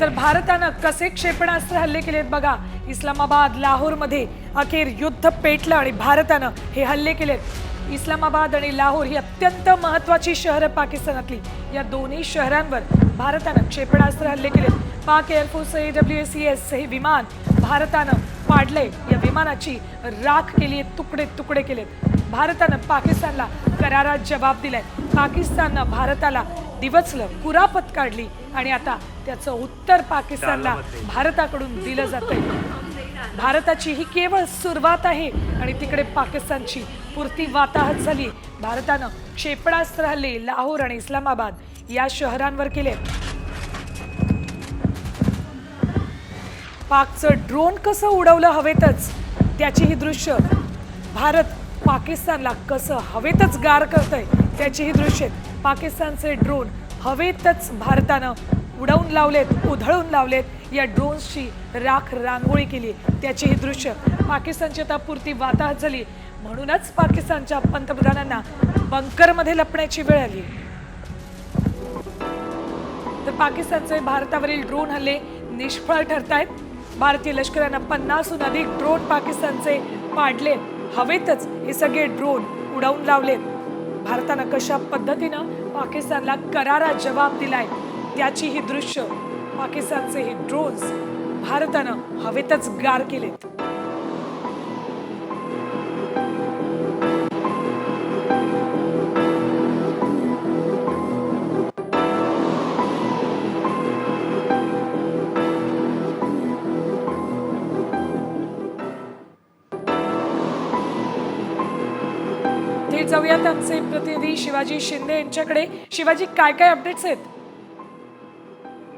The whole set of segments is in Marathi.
तर भारतानं कसे क्षेपणास्त्र हल्ले केलेत बघा. इस्लामाबाद लाहोरमध्ये अखेर युद्ध पेटलं आणि भारतानं हे हल्ले केलेत. इस्लामाबाद आणि लाहोर ही अत्यंत महत्वाची शहरं पाकिस्तानातली. या दोन्ही शहरांवर भारतानं क्षेपणास्त्र हल्ले केलेत. Pak air force A W S S हे विमान भारतानं पाडलंय. या विमानाची राख केली तुकडे तुकडे केलेत. भारतानं पाकिस्तानला करारात जबाब दिलाय. पाकिस्ताननं भारताला दिवचलं कुरापत काढली आणि आता त्याचं उत्तर पाकिस्तानला भारताकडून दिलं जातंय. भारताची ही केवळ सुरुवात आहे आणि तिकडे पाकिस्तानची पुरती वाताहत झाली. भारतानं क्षेपणास्त्र हल्ले लाहोर आणि इस्लामाबाद या शहरांवर केले. पाकचं ड्रोन कसं उडवलं हवेतच त्याची ही दृश्य. भारत पाकिस्तानला कसं हवेतच गार करतंय त्याची ही दृश्य. पाकिस्तानचे ड्रोन हवेतच भारतानं उडवून लावलेत उधळून लावलेत. या ड्रोन्सची राख रांगोळी केली. त्याची ही दृश्य पाकिस्तानची तापुरती वाताहत झाली. म्हणूनच पाकिस्तानच्या पंतप्रधानांना बंकरमध्ये लपण्याची वेळ आली. तर पाकिस्तानचे भारतावरील ड्रोन हल्ले निष्फळ ठरत आहेत भारतीय लष्करानं पन्नासहून अधिक ड्रोन पाकिस्तानचे पाडले. हवेतच हे सगळे ड्रोन उडवून लावलेत. भारतानं कशा पद्धतीनं पाकिस्तानला करारा जबाब दिलाय त्याची ही दृश्य पाकिस्तानचे हे ड्रोन्स भारतानं हवेतच गार केलेत. थेट जाऊया त्यांचे प्रतिनिधी शिवाजी शिंदे यांच्याकडे. शिवाजी काय काय अपडेट्स आहेत?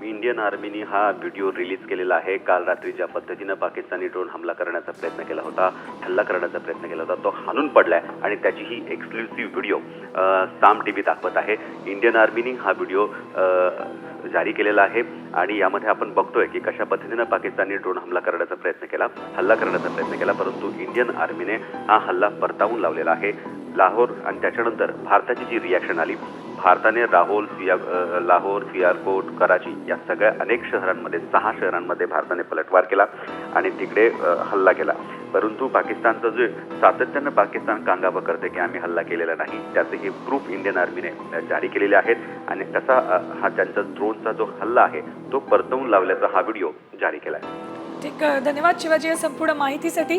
इंडियन आर्मीनी हा व्हिडिओ रिलीज केलेला आहे. काल रात्री ज्या पद्धतीनं पाकिस्तानी ड्रोन हमला करण्याचा प्रयत्न केला होता हल्ला करण्याचा प्रयत्न केला होता तो हाणून पडलाय आणि त्याची ही exclusive video Saam T V दाखवत आहे. इंडियन आर्मीनी हा व्हिडिओ जारी केलेला आहे आणि यामध्ये आपण बघतोय की कशा पद्धतीनं पाकिस्तानी ड्रोन हमला करण्याचा प्रयत्न केला हल्ला करण्याचा प्रयत्न केला परंतु इंडियन आर्मीने हा हल्ला परतावून लावलेला आहे. लाहोर आणि त्याच्यानंतर भारताची जी रिॲक्शन आली भारताने राहोल सिया लाहोर सियारकोट कराची या सगळ्या अनेक शहरांमध्ये सहा शहरांमध्ये भारताने पलटवार केला आणि तिकडे हल्ला केला. परंतु पाकिस्तानचं जे सातत्यानं पाकिस्तान कांगावा करते की आम्ही हल्ला केलेला नाही त्याचे हे प्रूफ इंडियन आर्मीने जारी केलेले आहेत आणि तसा हा त्यांचा ड्रोनचा जो हल्ला आहे तो परतवून लावल्याचा हा व्हिडिओ जारी केला आहे ठीक धन्यवाद शिवाजी या संपूर्ण माहितीसाठी.